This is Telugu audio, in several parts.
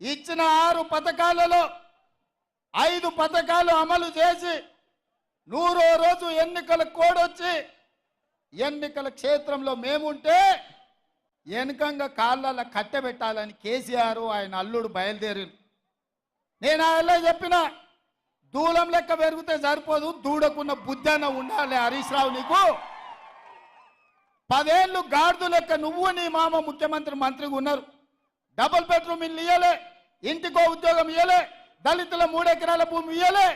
ఇచ్చిన ఆరు పథకాలలో ఐదు పథకాలు అమలు చేసి నూరో రోజు ఎన్నికల కోడొచ్చి ఎన్నికల క్షేత్రంలో మేముంటే వెనుకంగా కాళ్ళ కట్టెబెట్టాలని కేసీఆర్ ఆయన అల్లుడు బయలుదేరి నేను ఆయన చెప్పిన దూలం లెక్క పెరిగితే సరిపోదు దూడకున్న బుద్ధన ఉండాలి హరీష్ రావు నీకు. పదేళ్ళు గాడిద లెక్క నువ్వు నీ మామ ముఖ్యమంత్రి మంత్రిగా ఉన్నారు. డబుల్ బెడ్రూమ్ ఇల్లు ఇయ్యలే ఇంటికో ఉద్యోగం ఇయ్యలే దళితుల మూడెకరాల భూమి ఇయ్యలే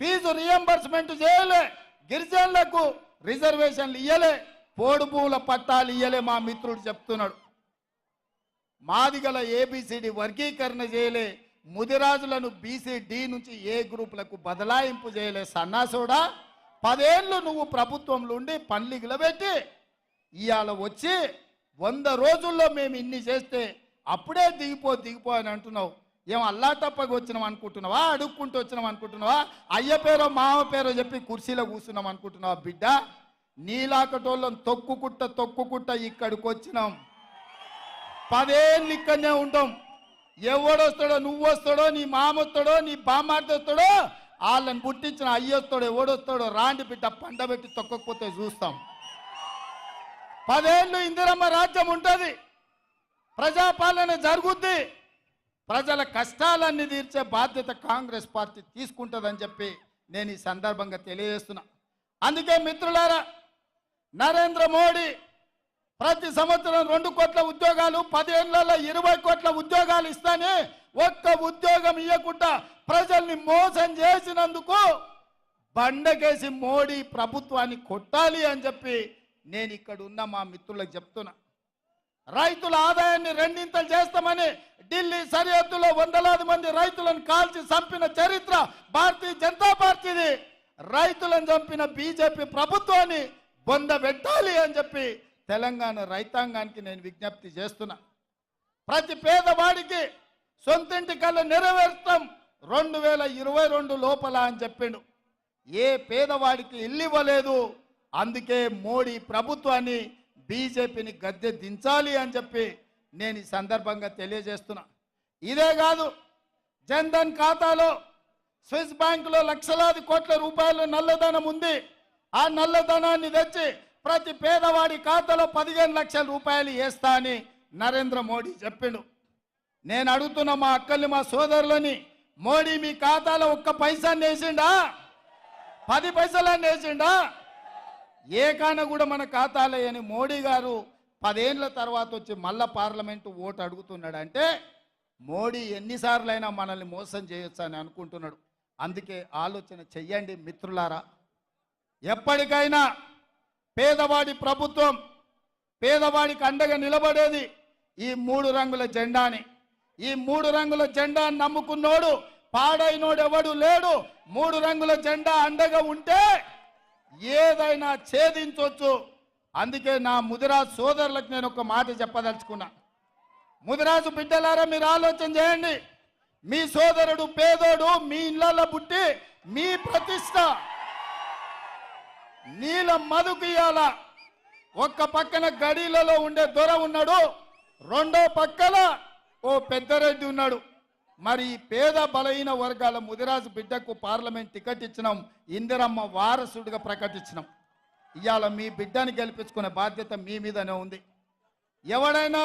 ఫీజు రియంబర్స్మెంట్ చేయలే గిరిజనులకు రిజర్వేషన్లు ఇయ్యలే పోడు భూముల పట్టాలు ఇయ్యలే మా మిత్రుడు చెప్తున్నాడు. మాదిగల ఏబిసిడి వర్గీకరణ చేయలే ముదిరాజులను బీసీ డి నుంచి ఏ గ్రూపులకు బదలాయింపు చేయలే సన్నాసుడా పదేళ్ళు నువ్వు ప్రభుత్వంలో ఉండి పన్లిగిల పెట్టి ఇవాళ వచ్చి వంద రోజుల్లో మేము ఇన్ని చేస్తే అప్పుడే దిగిపో దిగిపో అని అంటున్నావు. ఏం అల్లా తప్పగా వచ్చినాం అనుకుంటున్నావా? అడుక్కుంటూ వచ్చినాం అనుకుంటున్నావా? అయ్య పేరో మామ పేరో చెప్పి కుర్చీలో కూర్చున్నాం అనుకుంటున్నావా బిడ్డ? నీలాకటోళ్ళం తొక్కుకుట్ట తొక్కుకుట్ట ఇక్కడికి వచ్చినాం పదేళ్ళు ఇక్కడనే ఉంటాం ఎవడొస్తాడో నువ్వు వస్తాడో నీ మామ వస్తాడో నీ బామ్మార్ది వస్తాడో వాళ్ళని పుట్టించిన అయ్యొస్తాడో ఎవడొస్తాడో రాండి బిడ్డ పండబెట్టి తొక్కకపోతే చూస్తాం. పదేళ్ళు ఇందిరమ్మ రాజ్యం ఉంటుంది. ప్రజాపాలన జరుగుద్ది. ప్రజల కష్టాలన్నీ తీర్చే బాధ్యత కాంగ్రెస్ పార్టీ తీసుకుంటుందని చెప్పి నేను ఈ సందర్భంగా తెలియజేస్తున్నా. అందుకే మిత్రులారా నరేంద్ర మోడీ ప్రతి సంవత్సరం రెండు కోట్ల ఉద్యోగాలు పదేళ్ళలో ఇరవై కోట్ల ఉద్యోగాలు ఇస్తానే ఒక్క ఉద్యోగం ఇవ్వకుండా ప్రజల్ని మోసం చేసినందుకు బండకేసి మోడీ ప్రభుత్వాన్ని కొట్టాలి అని చెప్పి నేను ఇక్కడ ఉన్న మా మిత్రులకు చెప్తున్నా. రైతుల ఆదాయాన్ని రెండింతలు చేస్తామని ఢిల్లీ సరిహద్దులో వందలాది మంది రైతులను కాల్చి చంపిన చరిత్ర భారతీయ జనతా పార్టీది. రైతులను చంపిన బీజేపీ ప్రభుత్వాన్ని బొంద పెట్టాలి అని చెప్పి తెలంగాణ రైతాంగానికి నేను విజ్ఞప్తి చేస్తున్నా. ప్రతి పేదవాడికి సొంతింటి కళ్ళ నెరవేర్చడం రెండు వేల ఇరవై రెండు లోపల అని చెప్పిండు. ఏ పేదవాడికి ఇల్లు ఇవ్వలేదు అందుకే మోడీ ప్రభుత్వాన్ని బీజేపీని గద్దె దించాలి అని చెప్పి నేను ఈ సందర్భంగా తెలియజేస్తున్నా. ఇదే కాదు జన్ధన్ ఖాతాలో స్విస్ బ్యాంకులో లక్షలాది కోట్ల రూపాయలు నల్లధనం ఉంది. ఆ నల్లధనాన్ని తెచ్చి ప్రతి పేదవాడి ఖాతాలో పదిహేను లక్షల రూపాయలు వేస్తా అని నరేంద్ర మోడీ చెప్పిండు. నేను అడుగుతున్న మా అక్కల్ని మా సోదరులని మోడీ మీ ఖాతాలో ఒక్క పైసాన్ని వేసిండా? పది పైసలన్నీ వేసిండా? ఏకాన కూడా మన ఖాతాలేయని అని మోడీ గారు పదేళ్ళ తర్వాత వచ్చి మళ్ళా పార్లమెంటు ఓటు అడుగుతున్నాడు అంటే మోడీ ఎన్నిసార్లైనా మనల్ని మోసం చేయొచ్చు అని అనుకుంటున్నాడు. అందుకే ఆలోచన చెయ్యండి మిత్రులారా. ఎప్పటికైనా పేదవాడి ప్రభుత్వం పేదవాడికి అండగా నిలబడేది ఈ మూడు రంగుల జెండాని. ఈ మూడు రంగుల జెండాని నమ్ముకున్నోడు పాడైనోడెవడు లేడు. మూడు రంగుల జెండా అండగా ఉంటే ఏదైనా ఛేదించవచ్చు అందుకే నా ముదిరాజు సోదరులకు నేను ఒక మాట చెప్పదలుచుకున్నా. ముదిరాజు బిడ్డలారా మీరు ఆలోచన చేయండి. మీ సోదరుడు పేదోడు మీ ఇళ్ళల్లో పుట్టి మీ ప్రతిష్ట నీల మధుకు ఇయ్యాల. ఒక్క పక్కన గడీలలో ఉండే దొర ఉన్నాడు రెండో పక్కన ఓ పెద్దరెడ్డి ఉన్నాడు. మరి పేద బలహీన వర్గాల ముదిరాజు బిడ్డకు పార్లమెంట్ టికెట్ ఇచ్చినాం ఇందిరమ్మ వారసుడిగా ప్రకటించినాం. ఇవాళ మీ బిడ్డని గెలిపించుకునే బాధ్యత మీ మీదనే ఉంది. ఎవడైనా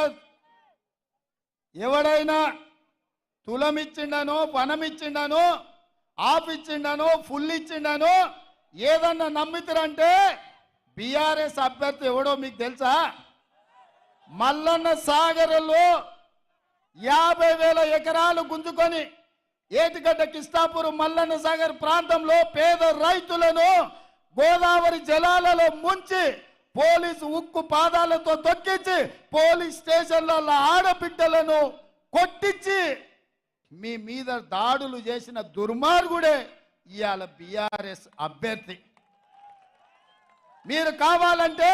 ఎవడైనా తులమిచ్చిండనో పనమిచ్చిండనో ఆఫ్ ఇచ్చిండనో ఫుల్ ఇచ్చిండనో ఏదన్నా నమ్మితురంటే బీఆర్ఎస్ అభ్యర్థి ఎవడో మీకు తెలుసా? మల్లన్న సాగర్లో యాభై వేల ఎకరాలు గుంజుకొని ఏటిగడ్డ కిస్తాపూర్ మల్లన్న సాగర్ ప్రాంతంలో పేద రైతులను గోదావరి జలాలలో ముంచి పోలీసు ఉక్కు పాదాలతో తొక్కించి పోలీస్ స్టేషన్ల ఆడబిడ్డలను కొట్టించి మీ మీద దాడులు చేసిన దుర్మార్గుడే ఇవాళ బీఆర్ఎస్ అభ్యర్థి. మీరు కావాలంటే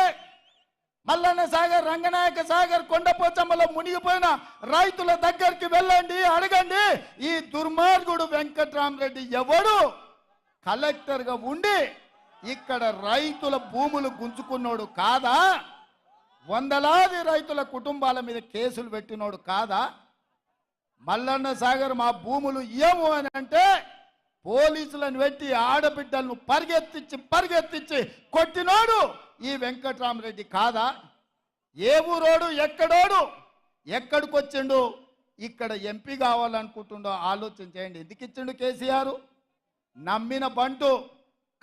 మల్లన్న సాగర్ రంగనాయక సాగర్ కొండపోచమ్మలో మునిగిపోయిన రైతుల దగ్గరికి వెళ్ళండి అడగండి. ఈ దుర్మార్గుడు వెంకట్రామరెడ్డి ఎవడు? కలెక్టర్గా ఉండి ఇక్కడ రైతుల భూములు గుంజుకున్నోడు కాదా? వందలాది రైతుల కుటుంబాల మీద కేసులు పెట్టినోడు కాదా? మల్లన్న సాగర్ మా భూములు ఏమో అని అంటే పోలీసులను పెట్టి ఆడబిడ్డలను పరిగెత్తించి పరిగెత్తించి కొట్టినోడు. ఈ వెంకట్రామరెడ్డి కాదా? ఏ ఊరోడు ఎక్కడోడు ఎక్కడికి వచ్చిండు ఇక్కడ ఎంపీ కావాలనుకుంటుండో ఆలోచన చేయండి. ఎందుకు ఇచ్చిండు కేసీఆర్? నమ్మిన బంటు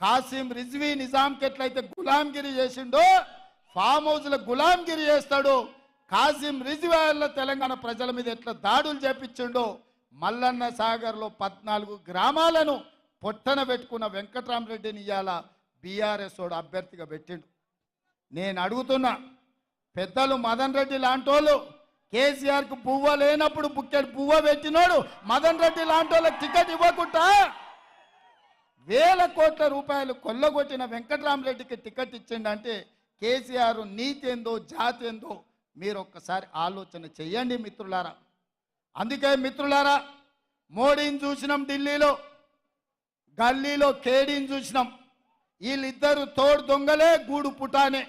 కాసిం రిజ్వీ నిజాంకి ఎట్లయితే గులాంగిరి చేసిండో ఫామ్ హౌస్లో గులాంగిరి చేస్తాడు. కాసిం రిజ్వీ తెలంగాణ ప్రజల మీద ఎట్లా దాడులు చేపించిండో మల్లన్న సాగర్లో పద్నాలుగు గ్రామాలను పొట్టన పెట్టుకున్న వెంకటరామరెడ్డిని ఇవాళ బీఆర్ఎస్ వాడు అభ్యర్థిగా పెట్టిండు. నేను అడుగుతున్నా పెద్దలు మదన్ రెడ్డి లాంటోళ్ళు కేసీఆర్కు పువ్వ లేనప్పుడు బుక్కెడు పువ్వ పెట్టినోడు మదన్ రెడ్డి లాంటి వాళ్ళకి టికెట్ ఇవ్వకుండా వేల కోట్ల రూపాయలు కొల్లగొట్టిన వెంకటరామరెడ్డికి టికెట్ ఇచ్చిండంటే కేసీఆర్ నీతి ఏందో జాతి ఏందో మీరు ఒక్కసారి ఆలోచన చెయ్యండి మిత్రులారా. అందుకే మిత్రులారా మోడీని చూసినాం ఢిల్లీలో గల్లీలో కేడీని చూసినాం. వీళ్ళిద్దరు తోడు దొంగలే గూడు పుటానే.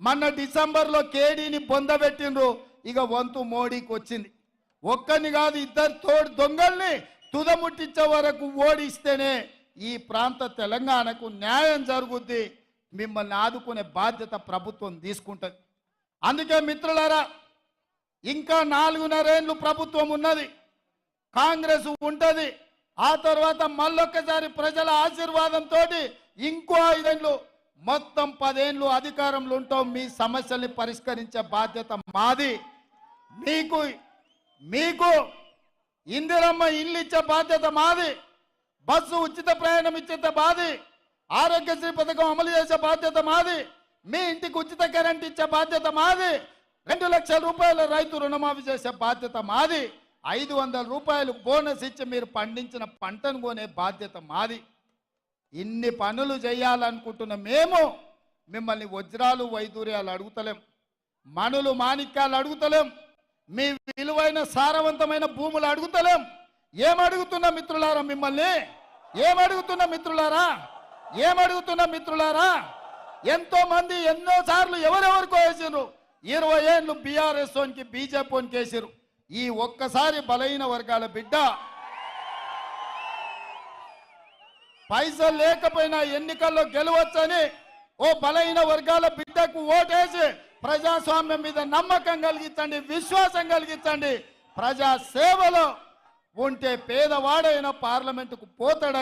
మొన్న డిసెంబర్లో కేడీని పొందబెట్టిండ్రు ఇక వంతు మోడీకి వచ్చింది ఒక్కని కాదు ఇద్దరు తోడు దొంగల్ని తుదముట్టించే వరకు ఓడిస్తేనే ఈ ప్రాంత తెలంగాణకు న్యాయం జరుగుద్ది. మిమ్మల్ని ఆదుకునే బాధ్యత ప్రభుత్వం తీసుకుంటుంది. అందుకే మిత్రులారా ఇంకా నాలుగున్నరేళ్ళు ప్రభుత్వం ఉన్నది. కాంగ్రెస్ ఉంటుంది. ఆ తర్వాత మళ్ళొక్కసారి ప్రజల ఆశీర్వాదంతో ఇంకో ఐదేళ్ళు మొత్తం పదేళ్ళు అధికారంలో ఉంటాం మీ సమస్యల్ని పరిష్కరించే బాధ్యత మాది. మీకు మీకు ఇందిరమ్మ ఇల్లు ఇచ్చే బాధ్యత మాది. బస్సు ఉచిత ప్రయాణం ఇచ్చే బాది ఆరోగ్యశ్రీ పథకం అమలు చేసే బాధ్యత మాది. మీ ఇంటికి ఉచిత కరెంట్ ఇచ్చే బాధ్యత మాది. రెండు లక్షల రూపాయల రైతు రుణమాఫీ చేసే బాధ్యత మాది. ఐదు వందల రూపాయలు బోనస్ ఇచ్చి మీరు పండించిన పంటను కొనే బాధ్యత మాది. ఇన్ని పనులు చేయాలనుకుంటున్న మేము మిమ్మల్ని వజ్రాలు వైదూర్యాలు అడుగుతలేం మణులు మాణిక్యాలు అడుగుతలేం మీ విలువైన సారవంతమైన భూములు అడుగుతలేం. ఏమడుగుతున్నా మిత్రులారా మిమ్మల్ని? ఏమడుగుతున్నా మిత్రులారా? ఏమడుగుతున్నా మిత్రులారా? ఎంతో మంది ఎన్నో సార్లు ఎవరెవరికో వేసారు ఇరవై ఏళ్ళు బీఆర్ఎస్ ఓన్కి బీజేపీ ఓన్కి వేసారు ఈ ఒక్కసారి బలహీన వర్గాల బిడ్డ పైసలు లేకపోయినా ఎన్నికల్లో గెలవచ్చని ఓ బలైన వర్గాల బిడ్డకు ఓటేసి ప్రజాస్వామ్యం మీద నమ్మకం కలిగించండి విశ్వాసం కలిగించండి. ప్రజా సేవలో ఉంటే పేదవాడైన పార్లమెంటుకు పోతాడని